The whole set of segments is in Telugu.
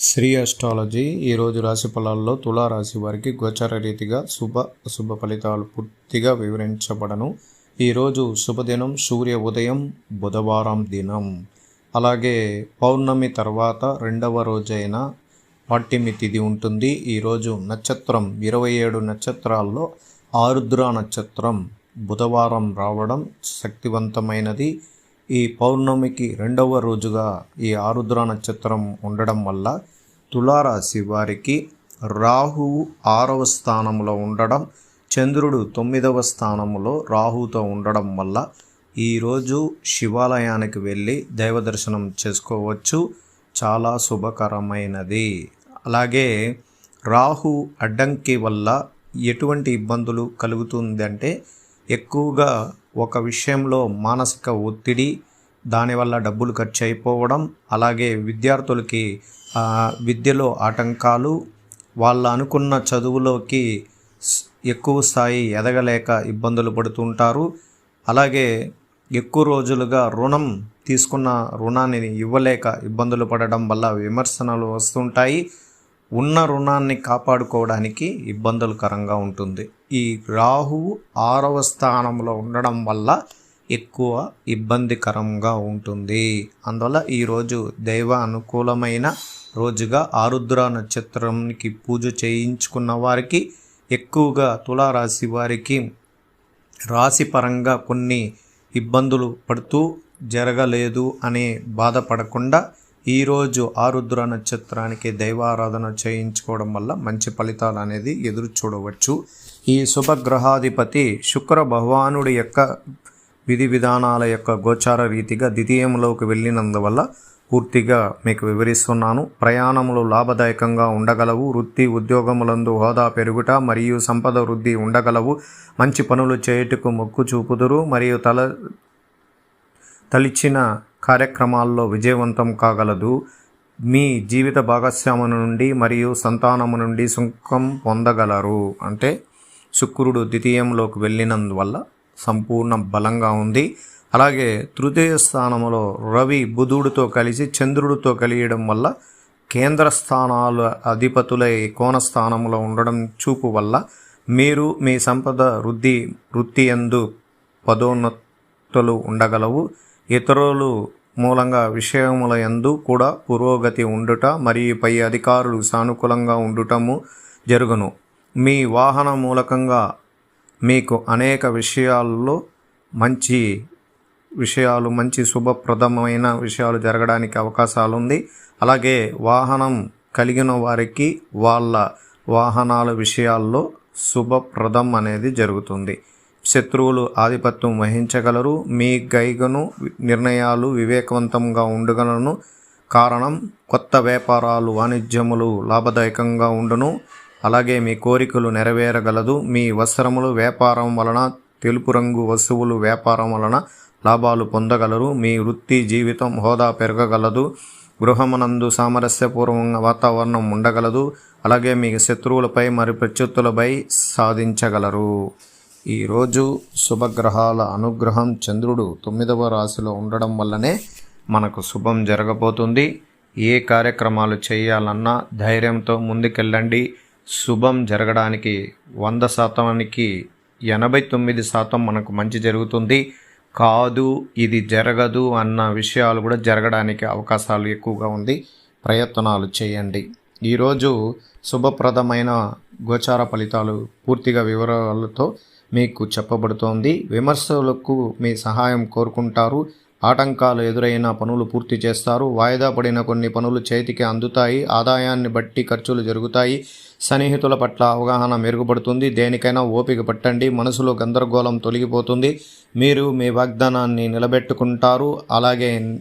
శ్రీ అస్ట్రాలజీ ఈరోజు రాశి ఫలాల్లో తులారాశి వారికి గోచర రీతిగా శుభ అశుభ ఫలితాలు పూర్తిగా వివరించబడను. ఈరోజు శుభదినం సూర్య ఉదయం బుధవారం దినం. అలాగే పౌర్ణమి తర్వాత రెండవ రోజైన పాఠ్యమి తిథి ఉంటుంది. ఈరోజు నక్షత్రం ఇరవై ఏడు నక్షత్రాల్లో ఆరుద్ర నక్షత్రం. బుధవారం రావడం శక్తివంతమైనది. ఈ పౌర్ణమికి రెండవ రోజుగా ఈ ఆరుద్ర నక్షత్రం ఉండడం వల్ల తులారాశి వారికి రాహువు ఆరవ స్థానంలో ఉండడం చంద్రుడు తొమ్మిదవ స్థానంలో రాహుతో ఉండడం వల్ల ఈరోజు శివాలయానికి వెళ్ళి దైవ దర్శనం చేసుకోవచ్చు. చాలా శుభకరమైనది. అలాగే రాహు అడ్డంకి వల్ల ఎటువంటి ఇబ్బందులు కలుగుతుందంటే ఎక్కువగా ఒక విషయంలో మానసిక ఒత్తిడి దానివల్ల డబ్బులు ఖర్చు అయిపోవడం అలాగే విద్యార్థులకి విద్యలో ఆటంకాలు వాళ్ళ అనుకున్న చదువులోకి ఎక్కువ స్థాయి ఎదగలేక ఇబ్బందులు పడుతుంటారు. అలాగే ఎక్కువ రోజులుగా రుణం తీసుకున్న రుణాన్ని ఇవ్వలేక ఇబ్బందులు పడడం వల్ల విమర్శనలు వస్తుంటాయి. ఉన్న రుణాన్ని కాపాడుకోవడానికి ఇబ్బందులకరంగా ఉంటుంది. ఈ రాహువు ఆరవ స్థానంలో ఉండడం వల్ల ఎక్కువ ఇబ్బందికరంగా ఉంటుంది. అందువల్ల ఈరోజు దైవ అనుకూలమైన రోజుగా ఆరుద్ర నక్షత్రంకి పూజ చేయించుకున్న వారికి ఎక్కువగా తులారాశి వారికి రాశిపరంగా కొన్ని ఇబ్బందులు పడుతూ జరగలేదు అనే బాధపడకుండా ఈరోజు ఆరుద్ర నక్షత్రానికి దైవారాధన చేయించుకోవడం వల్ల మంచి ఫలితాలు అనేది ఎదురు చూడవచ్చు ఈ శుభగ్రహాధిపతి శుక్ర భగవానుడి యొక్క విధి విధానాల యొక్క గోచార రీతిగా ద్వితీయంలోకి వెళ్ళినందువల్ల పూర్తిగా మీకు వివరిస్తున్నాను. ప్రయాణములు లాభదాయకంగా ఉండగలవు. వృత్తి ఉద్యోగములందు హోదా పెరుగుట మరియు సంపద వృద్ధి ఉండగలవు. మంచి పనులు చేయుటకు మొక్కు చూపుదురు మరియు తల తలిచిన కార్యక్రమాల్లో విజయవంతం కాగలదు. మీ జీవిత భాగస్వాము నుండి మరియు సంతానము నుండి సుఖం పొందగలరు. అంటే శుక్రుడు ద్వితీయంలోకి వెళ్ళినందువల్ల సంపూర్ణ బలంగా ఉంది. అలాగే తృతీయ స్థానంలో రవి బుధుడితో కలిసి చంద్రుడితో కలియడం వల్ల కేంద్ర స్థానాల అధిపతులై కోణ స్థానంలో ఉండడం చూపు వల్ల మీరు మీ సంపద వృద్ధి వృత్తి ఎందు పదోన్నతులు ఉండగలవు. ఇతరులు మూలంగా విషయముల యందు కూడా పురోగతి ఉండుట మరియు పై అధికారులు సానుకూలంగా ఉండుటము జరుగును. మీ వాహన మూలకంగా మీకు అనేక విషయాల్లో మంచి విషయాలు మంచి శుభప్రదమైన విషయాలు జరగడానికి అవకాశాలు ఉంది అలాగే వాహనం కలిగిన వారికి వాళ్ళ వాహనాల విషయాల్లో శుభప్రదం అనేది జరుగుతుంది. శత్రువులు ఆధిపత్యం వహించగలరు. మీ గైగను నిర్ణయాలు వివేకవంతంగా ఉండగలను. కారణం కొత్త వ్యాపారాలు వాణిజ్యములు లాభదాయకంగా ఉండును. అలాగే మీ కోరికలు నెరవేరగలదు. మీ వస్త్రములు వ్యాపారం వలన తెలుపు రంగు వస్తువులు వ్యాపారం వలన లాభాలు పొందగలరు. మీ వృత్తి జీవితం హోదా పెరగగలదు. గృహమునందు సామరస్యపూర్వకంగా వాతావరణం ఉండగలదు. అలాగే మీ శత్రువులపై మరి ప్రత్యుత్తులపై సాధించగలరు. ఈరోజు శుభగ్రహాల అనుగ్రహం చంద్రుడు తొమ్మిదవ రాశిలో ఉండడం వల్లనే మనకు శుభం జరగబోతుంది. ఏ కార్యక్రమాలు చేయాలన్నా ధైర్యంతో ముందుకెళ్ళండి. శుభం జరగడానికి వంద శాతానికి ఎనభై తొమ్మిది శాతం మనకు మంచి జరుగుతుంది. కాదు ఇది జరగదు అన్న విషయాలు కూడా జరగడానికి అవకాశాలు ఎక్కువగా ఉంది. ప్రయత్నాలు చేయండి. ఈరోజు శుభప్రదమైన గోచార ఫలితాలు పూర్తిగా వివరాలతో మీకు చెప్పబడుతోంది. విమర్శలకు మీ సహాయం కోరుకుంటారు. ఆటంకాలు ఎదురైన పనులు పూర్తి చేస్తారు. వాయిదా పడిన కొన్ని పనులు చేతికి అందుతాయి. ఆదాయాన్ని బట్టి ఖర్చులు జరుగుతాయి. సన్నిహితుల పట్ల అవగాహన మెరుగుపడుతుంది. దేనికైనా ఓపిక పట్టండి. మనసులో గందరగోళం తొలగిపోతుంది. మీరు మీ వాగ్దానాన్ని నిలబెట్టుకుంటారు. అలాగే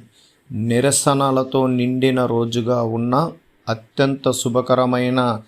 నిరసనలతో నిండిన రోజుగా ఉన్న అత్యంత శుభకరమైన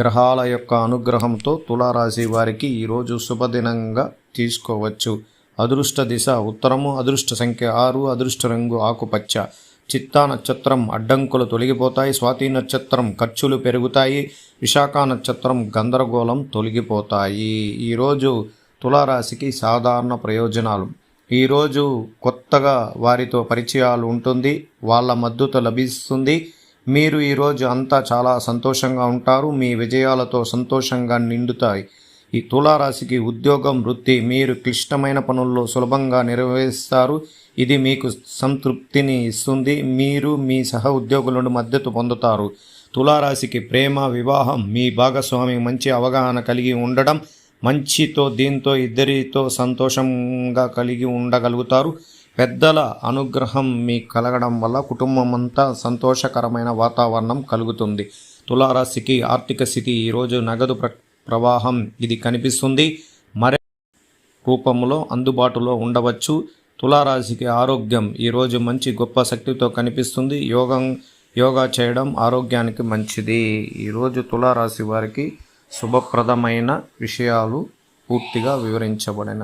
గ్రహాల యొక్క అనుగ్రహంతో తులారాశి వారికి ఈరోజు శుభదినంగా తీసుకోవచ్చు. అదృష్ట దిశ ఉత్తరము అదృష్ట సంఖ్య ఆరు అదృష్ట రంగు ఆకుపచ్చ చిత్తా నక్షత్రం అడ్డంకులు తొలగిపోతాయి స్వాతి నక్షత్రం ఖర్చులు పెరుగుతాయి విశాఖ నక్షత్రం గందరగోళం తొలగిపోతాయి. ఈరోజు తులారాశికి సాధారణ ప్రయోజనాలు. ఈరోజు కొత్తగా వారితో పరిచయాలు ఉంటుంది వాళ్ళ మద్దతు లభిస్తుంది. మీరు ఈరోజు అంతా చాలా సంతోషంగా ఉంటారు మీ విజయాలతో సంతోషంగా నిండుతాయి. ఈ తులారాశికి ఉద్యోగం వృత్తి మీరు క్లిష్టమైన పనుల్లో సులభంగా నిర్వహిస్తారు. ఇది మీకు సంతృప్తిని ఇస్తుంది. మీరు మీ సహ ఉద్యోగులను మద్దతు పొందుతారు. తులారాశికి ప్రేమ వివాహం మీ భాగస్వామి మంచి అవగాహన కలిగి ఉండడం మంచితో దీంతో ఇద్దరితో సంతోషంగా కలిగి ఉండగలుగుతారు. పెద్దల అనుగ్రహం మీ కలగడం వల్ల కుటుంబం అంతా సంతోషకరమైన వాతావరణం కలుగుతుంది. తులారాశికి ఆర్థిక స్థితి ఈరోజు నగదు ప్ర ప్రవాహం ఇది కనిపిస్తుంది. మరే రూపంలో అందుబాటులో ఉండవచ్చు. తులారాశికి ఆరోగ్యం ఈరోజు మంచి గొప్ప శక్తితో కనిపిస్తుంది. యోగం యోగా చేయడం ఆరోగ్యానికి మంచిది. ఈరోజు తులారాశి వారికి శుభప్రదమైన విషయాలు పూర్తిగా వివరించబడిన